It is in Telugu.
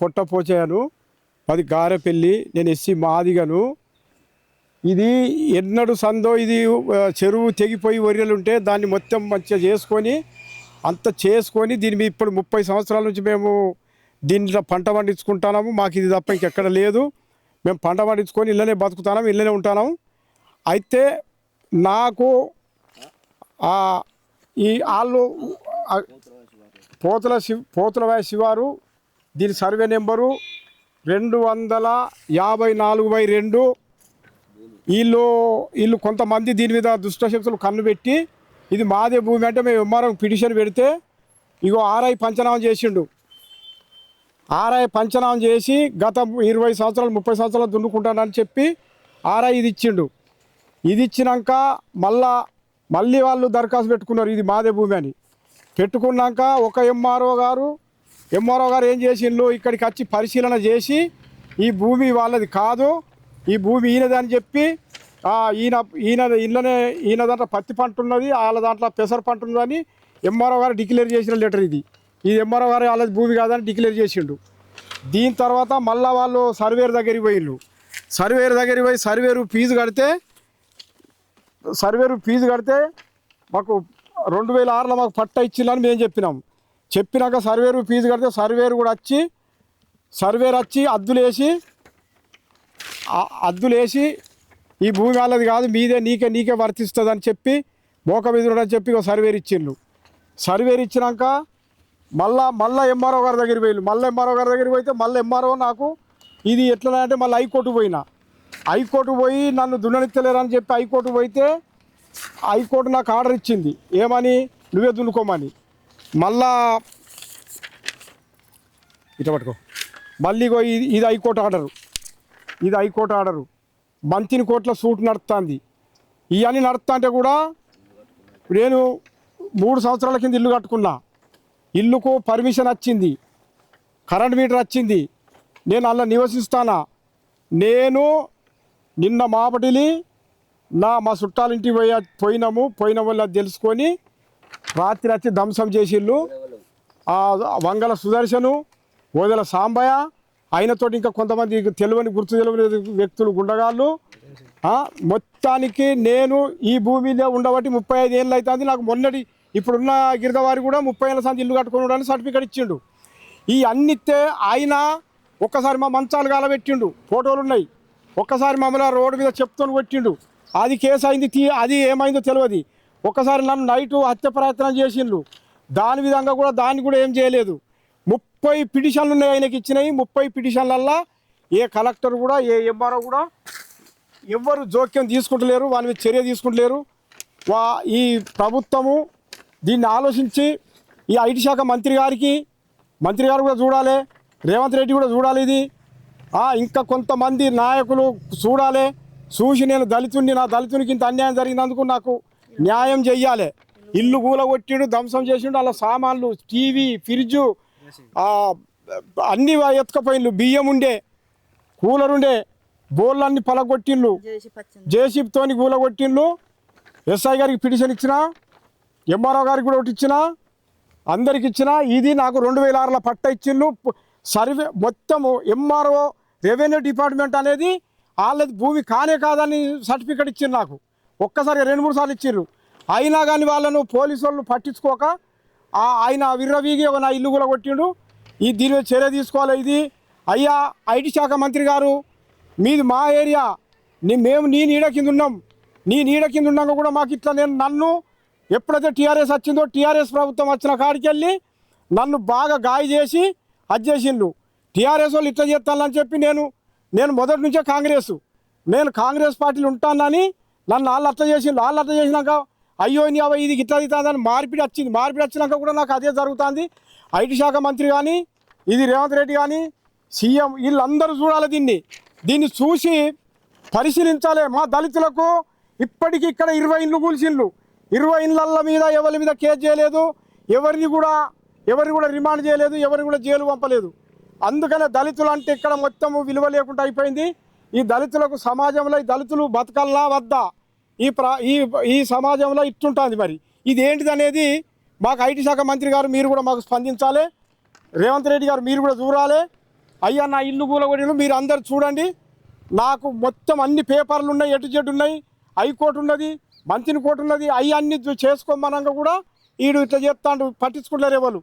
పొట్టపోచాను అది గారెపెల్లి నేను ఎస్సి మాదిగను. ఇది ఎన్నడు సందో ఇది చెరువు తెగిపోయి వరియలు ఉంటే దాన్ని మొత్తం మంచిగా చేసుకొని అంత చేసుకొని దీని మీద ఇప్పుడు ముప్పై సంవత్సరాల నుంచి మేము దీంట్లో పంట పండించుకుంటున్నాము. మాకు ఇది తప్ప ఇంకెక్కడ లేదు. మేము పంట పండించుకొని ఇళ్ళనే బతుకుతున్నాము ఇళ్ళనే ఉంటున్నాము అయితే నాకు ఆ, ఈ వాళ్ళు పోతుల శివ పోతులవాయ శివారు దీని సర్వే నెంబరు రెండు వందల యాభై నాలుగు బై రెండు. వీళ్ళు వీళ్ళు కొంతమంది దీని మీద దుష్టశక్తులు కన్ను పెట్టి ఇది మాదే భూమి అంటే మేము ఎంఆర్ఓ పిటిషన్ పెడితే ఇగో ఆర్ఐ పంచనామం చేసిండు. ఆర్ఐ పంచనామం చేసి గత ఇరవై సంవత్సరాలు ముప్పై సంవత్సరాలు దున్నుకుంటానని చెప్పి ఆర్ఐ ఇది ఇచ్చిండు. ఇది ఇచ్చినాక మళ్ళా మళ్ళీ వాళ్ళు దరఖాస్తు పెట్టుకున్నారు ఇది మాదే భూమి అని. పెట్టుకున్నాక ఒక ఎంఆర్ఓ గారు ఎంఆర్ఓ గారు ఏం చేసిండ్రు? ఇక్కడికి వచ్చి పరిశీలన చేసి ఈ భూమి వాళ్ళది కాదు ఈ భూమి ఈయనదని చెప్పి ఈయన ఈయన ఇళ్ళనే ఈయన దాంట్లో పత్తి పంట ఉన్నది వాళ్ళ దాంట్లో పెసర పంట ఉన్నదని ఎంఆర్ఓ గారు డిక్లేర్ చేసిన లెటర్ ఇది. ఇది ఎంఆర్ఓ గారు వాళ్ళది భూమి కాదని డిక్లేర్ చేసిండు. దీని తర్వాత మళ్ళా వాళ్ళు సర్వేర్ దగ్గరికి పోయిండ్రు. సర్వేర్ దగ్గరికి పోయి సర్వేరు ఫీజు కడితే సర్వేరు ఫీజు కడితే మాకు రెండు వేల ఆరులో మాకు పట్ట ఇచ్చిందని మేము చెప్పినాం. చెప్పినాక సర్వేరు ఫీజు కడితే సర్వేరు కూడా వచ్చి సర్వేరు వచ్చి అద్దులేసి అద్దులేసి ఈ భూమి వాళ్ళది కాదు మీదే నీకే నీకే వర్తిస్తుంది అని చెప్పి మోక మీద అని చెప్పి ఒక సర్వేర్ ఇచ్చిండ్రు. సర్వేరు ఇచ్చినాక మళ్ళా మళ్ళా ఎంఆర్ఓ గారి దగ్గరికి పోయి మళ్ళీ ఎంఆర్ఓ గారి దగ్గరికి పోయితే మళ్ళీ ఎంఆర్ఓ నాకు ఇది ఎట్లా అంటే మళ్ళీ హైకోర్టు పోయినా. హైకోర్టు పోయి నన్ను దున్నెత్తలేరని చెప్పి హైకోర్టు పోయితే హైకోర్టు నాకు ఆర్డర్ ఇచ్చింది. ఏమని? నువ్వే దున్నుకోమని. మళ్ళా ఇట పట్టుకో. మళ్ళీ ఇగో ఇది ఇది హైకోర్టు ఆర్డరు. ఇది హైకోర్టు ఆర్డరు. బంతిని కోట్ల సూట్ నడుస్తుంది ఇవన్నీ నడుస్తుంటే కూడా నేను మూడు సంవత్సరాల కింద ఇల్లు కట్టుకున్నా. ఇల్లుకు పర్మిషన్ వచ్చింది. కరెంట్ మీటర్ వచ్చింది. నేను అలా నివసిస్తానా? నేను నిన్న మాపటిలి నా మా చుట్టాలింటికి పోయి పోయినాము పోయిన వల్ల తెలుసుకొని రాత్రి వచ్చి ధ్వంసం చేసిళ్ళు. ఆ వంగల సుదర్శను ఓదెల సాంబయ్య ఆయనతోటి ఇంకా కొంతమంది తెలియని గుర్తు తెలియని వ్యక్తులు గుండగాళ్ళు. మొత్తానికి నేను ఈ భూమిలో ఉండబట్టి ముప్పై ఐదు ఏళ్ళు అవుతుంది నాకు మొన్నటి ఇప్పుడున్న గిరిదవారి కూడా ముప్పై ఏళ్ళ సంది ఇల్లు కట్టుకున్నాడని సర్టిఫికేట్ ఇచ్చిండు. ఈ అన్నితే ఆయన ఒక్కసారి మా మంచాలు కాలబెట్టిండు ఫోటోలు ఉన్నాయి. ఒక్కసారి మమ్మల్ని రోడ్డు మీద చెప్తూ కొట్టిండు. అది కేసు అయింది తీ అది ఏమైందో తెలియదు ఒక్కసారి నన్ను నైటు హత్య ప్రయత్నం చేసిండ్రు. దాని విధంగా కూడా దాన్ని కూడా ఏం చేయలేదు. ముప్పై పిటిషన్లు ఉన్నాయి ఆయనకి ఇచ్చినాయి ముప్పై పిటిషన్లల్లా ఏ కలెక్టర్ కూడా ఏ ఎంఆర్ఓ కూడా ఎవ్వరు జోక్యం తీసుకుంటలేరు వాని మీద చర్య తీసుకుంటలేరు. వా ఈ ప్రభుత్వము దీన్ని ఆలోచించి ఈ ఐటీ శాఖ మంత్రి గారికి మంత్రి గారు కూడా చూడాలి రేవంత్ రెడ్డి కూడా చూడాలి ఇది. ఇంకా కొంతమంది నాయకులు చూడాలి. చూసి నేను దళితుడిని నా దళితునికి ఇంత అన్యాయం జరిగినందుకు నాకు న్యాయం చెయ్యాలి. ఇల్లు కూలగొట్టిండు ధ్వంసం చేసిండు అలా సామాన్లు టీవీ ఫ్రిడ్జు అన్ని ఎత్తుకపోయిండ్లు. బియ్యం ఉండే కూలర్ ఉండే బోర్లన్నీ పలగొట్టిండ్లు. జేసీబీతోని కూలగొట్టిండ్లు. ఎస్ఐ గారికి పిటిషన్ ఇచ్చిన ఎంఆర్ఓ గారికి కూడా ఒకటి ఇచ్చిన అందరికి ఇచ్చిన ఇది నాకు రెండు వేల ఆరులో పట్ట ఇచ్చిండ్రు సర్వే మొత్తము ఎంఆర్ఓ రెవెన్యూ డిపార్ట్మెంట్ అనేది వాళ్ళది భూమి కానే కాదని సర్టిఫికెట్ ఇచ్చిండ్రు నాకు. ఒక్కసారి రెండు మూడు సార్లు ఇచ్చిర్రు. అయినా కానీ వాళ్ళను పోలీసు వాళ్ళు పట్టించుకోక ఆయన విర్రవీగి ఒక నా ఇల్లు కూడా కొట్టిండు ఈ దీని మీద చర్య తీసుకోవాలి ఇది? అయ్యా ఐటీ శాఖ మంత్రి గారు మీది మా ఏరియా. నీ మేము నీ నీడ కింద ఉన్నాం. నీ నీడ కింద ఉన్నాక కూడా మాకు ఇట్లా నేను నన్ను ఎప్పుడైతే టీఆర్ఎస్ వచ్చిందో టీఆర్ఎస్ ప్రభుత్వం వచ్చిన కాడికి వెళ్ళి నన్ను బాగా గాయ చేసి అది చేసిండు టీఆర్ఎస్ వాళ్ళు ఇట్లా చేస్తానని చెప్పి నేను నేను మొదటి నుంచే కాంగ్రెస్. నేను కాంగ్రెస్ పార్టీలు ఉంటానని నన్ను వాళ్ళు అట్లా చేసిండు వాళ్ళు అట్లా చేసినాక అయ్యో నీ అవి ఇది ఇట్లా అని మార్పిడి వచ్చింది. మార్పిడి వచ్చినాక కూడా నాకు అదే జరుగుతుంది. ఐటీ శాఖ మంత్రి కానీ ఇది రేవంత్ రెడ్డి కానీ సీఎం వీళ్ళందరూ చూడాలి దీన్ని. దీన్ని చూసి పరిశీలించాలి. మా దళితులకు ఇప్పటికి ఇక్కడ ఇరవై ఇండ్లు కూల్చిండ్లు ఇరవై ఇండ్ల మీద ఎవరి మీద కేసు చేయలేదు. ఎవరిని కూడా ఎవరిని కూడా రిమాండ్ చేయలేదు. ఎవరిని కూడా జైలు పంపలేదు. అందుకనే దళితులు అంటే ఇక్కడ మొత్తం విలువ లేకుండా అయిపోయింది. ఈ దళితులకు సమాజంలో ఈ దళితులు బతకల్లా వద్దా? ఈ ప్ర ఈ ఈ సమాజంలో ఇట్టుంటుంది మరి. ఇది ఏంటిది అనేది మాకు ఐటీ శాఖ మంత్రి గారు మీరు కూడా మాకు స్పందించాలి. రేవంత్ రెడ్డి గారు మీరు కూడా చూడాలి. అయ్యా నా ఇల్లు కూలగొడిలు మీరు అందరు చూడండి. నాకు మొత్తం అన్ని పేపర్లు ఉన్నాయి ఎటు జెడ్ ఉన్నాయి. హైకోర్టు ఉన్నది మంత్రిని కోర్టు ఉన్నది అవి అన్ని చేసుకోమనంగా కూడా వీడు ఇట్లా చేస్తాడు పట్టించుకుంటారు ఎవరు.